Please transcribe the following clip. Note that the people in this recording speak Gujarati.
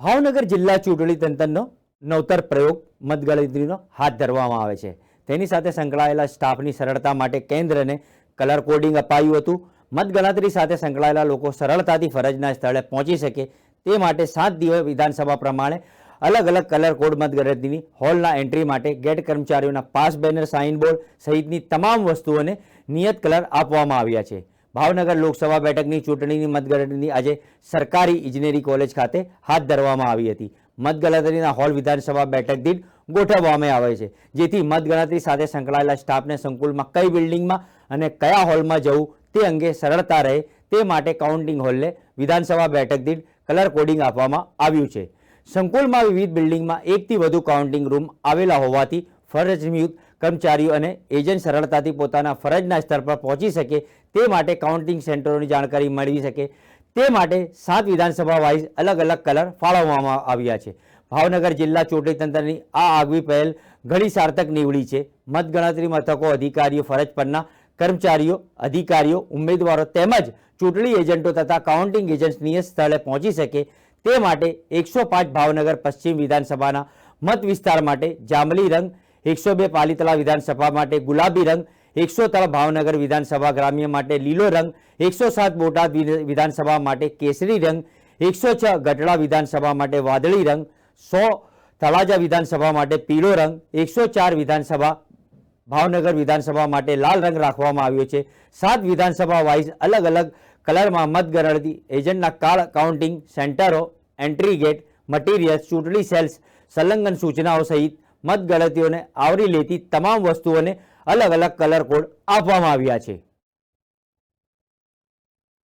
ભાવનગર જિલ્લા ચૂંટણી તંત્રનો નવતર પ્રયોગ મતગણતરીનો હાથ ધરવામાં આવે છે. તેની સાથે સંકળાયેલા સ્ટાફની સરળતા માટે કેન્દ્રને કલર કોડિંગ અપાયું હતું. મતગણતરી સાથે સંકળાયેલા લોકો સરળતાથી ફરજના સ્થળે પહોંચી શકે તે માટે સાત દિવસ વિધાનસભા પ્રમાણે અલગ અલગ કલર કોડ મતગણતરીની હોલના એન્ટ્રી માટે ગેટ કર્મચારીઓના પાસ બેનર સાઇન બોર્ડ સહિતની તમામ વસ્તુઓને નિયત કલર આપવામાં આવ્યા છે. ભાવનગર લોકસભા બેઠકની ચૂંટણીની મતગણતરીની આજે સરકારી ઇજનેરી કોલેજ ખાતે હાથ ધરવામાં આવી હતી. મતગણતરીના હોલ વિધાનસભા બેઠક દીઠ ગોઠવવામાં આવે છે, જેથી મતગણતરી સાથે સંકળાયેલા સ્ટાફને સંકુલમાં કઈ બિલ્ડિંગમાં અને કયા હોલમાં જવું તે અંગે સરળતા રહે તે માટે કાઉન્ટિંગ હોલને વિધાનસભા બેઠક દીઠ કલર કોડિંગ આપવામાં આવ્યું છે. સંકુલમાં વિવિધ બિલ્ડિંગમાં એકથી વધુ કાઉન્ટિંગ રૂમ આવેલા હોવાથી ફરજ નિયુક્ત કર્મચારીઓ અને એજન્ટ સરળતાથી પોતાના ફરજના સ્તર પર પહોંચી શકે તે માટે કાઉન્ટિંગ સેન્ટરોની જાણકારી મેળવી શકે. તે માટે સાત વિધાનસભા વાઇઝ અલગ અલગ કલર ફાળવવામાં આવ્યા છે. ભાવનગર જિલ્લા ચૂંટણી તંત્રની આ આગવી પહેલ ઘણી સાર્થક નીવડી છે. મતગણતરી મથકો અધિકારીઓ ફરજ પરના કર્મચારીઓ, અધિકારીઓ, ઉમેદવારો તેમજ ચૂંટણી એજન્ટો તથા કાઉન્ટિંગ એજન્ટની સ્થળે પહોંચી શકે. તે માટે એકસો ભાવનગર પશ્ચિમ વિધાનસભાના મત વિસ્તાર માટે જાંબલી રંગ એકસો બે પાલીતળા વિધાનસભા માટે ગુલાબી રંગ, એકસો ત્રણ ભાવનગર વિધાનસભા ગ્રામ્ય માટે લીલો રંગ, એકસો સાત બોટાદ વિધાનસભા માટે કેસરી રંગ, એકસો છ ગઢડા વિધાનસભા માટે વાદળી રંગ, સો તળાજા વિધાનસભા માટે પીળો રંગ, એકસો ચાર વિધાનસભા, ભાવનગર વિધાનસભા માટે લાલ રંગ રાખવામાં આવ્યો છે. સાત વિધાનસભા વાઇઝ અલગ અલગ કલરમાં મતગણતરી, એજન્ટના કાળ કાઉન્ટિંગ સેન્ટરો, એન્ટ્રી ગેટ મટીરિયલ્સ ચૂંટણી સેલ્સ, સંલગ્ન સૂચનાઓ સહિત મતગણતરીઓને આવરી લેતી તમામ વસ્તુઓને અલગ અલગ કલર કોડ આપવામાં આવ્યા છે.